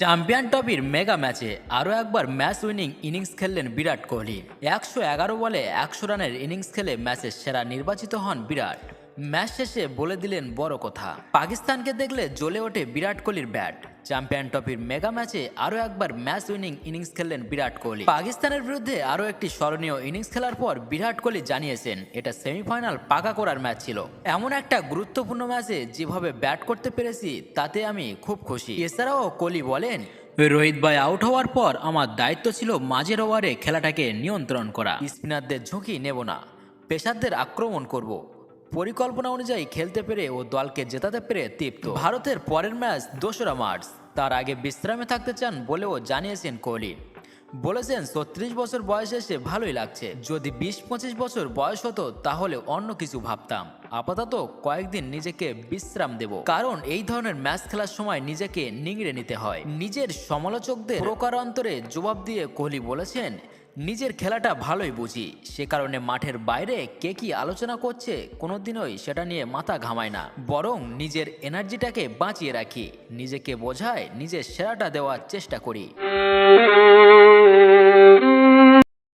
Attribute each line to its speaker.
Speaker 1: Champion ট্রফির mega ম্যাচে আরও একবার ম্যাচ উইনিং ইনিংস খেললেন বিরাট কোহলি। একশো এগারো বলে একশো রানের ইনিংস খেলে ম্যাচের সেরা নির্বাচিত হন বিরাট। ম্যাচ শেষে বলে দিলেন বড় কথা। পাকিস্তানকে দেখলে জ্বলে ওঠে বিরাট কোহলির ব্যাট। চ্যাম্পিয়ন ট্রফির মেগা ম্যাচে আরও একবার ম্যাচ উইনিং ইনিংস খেললেন বিরাট কোহলি। পাকিস্তানের বিরুদ্ধে আরও একটি স্মরণীয় ইনিংস খেলার পর বিরাট কোহলি জানিয়েছেন, এটা সেমিফাইনাল পাকা করার ম্যাচ ছিল। এমন একটা গুরুত্বপূর্ণ ম্যাচে যেভাবে ব্যাট করতে পেরেছি, তাতে আমি খুব খুশি। এছাড়াও কোহলি বলেন, রোহিত ভাই আউট হওয়ার পর আমার দায়িত্ব ছিল মাঝের ওভারে খেলাটাকে নিয়ন্ত্রণ করা। স্পিনারদের ঝুঁকি নেব না। পেশারদের আক্রমণ করব। পরিকল্পনা অনুযায়ী খেলতে পেরে ও দলকে জেতাতে পেরে তৃপ্ত। ভারতের পরের ম্যাচ দোসরা মার্চ। তার আগে বিশ্রামে থাকতে চান বলেও জানিয়েছেন কোহলি। বলেছেন, ছত্রিশ বছর বয়স এসে ভালোই লাগছে। যদি বিশ পঁচিশ বছর বয়স হতো, তাহলে অন্য কিছু ভাবতাম। আপাতত কয়েকদিন নিজেকে বিশ্রাম দেব। কারণ এই ধরনের ম্যাচ খেলার সময় নিজেকে নিংড়ে নিতে হয়। নিজের সমালোচকদের প্রকারান্তরে জবাব দিয়ে কোহলি বলেছেন নিজের খেলাটা ভালোই বুঝি। সে কারণে মাঠের বাইরে কে কি আলোচনা করছে, কোনোদিনই সেটা নিয়ে মাথা ঘামায় না। বরং নিজের এনার্জিটাকে বাঁচিয়ে রাখি। নিজেকে বোঝায়, নিজের সেরাটা দেওয়ার চেষ্টা করি।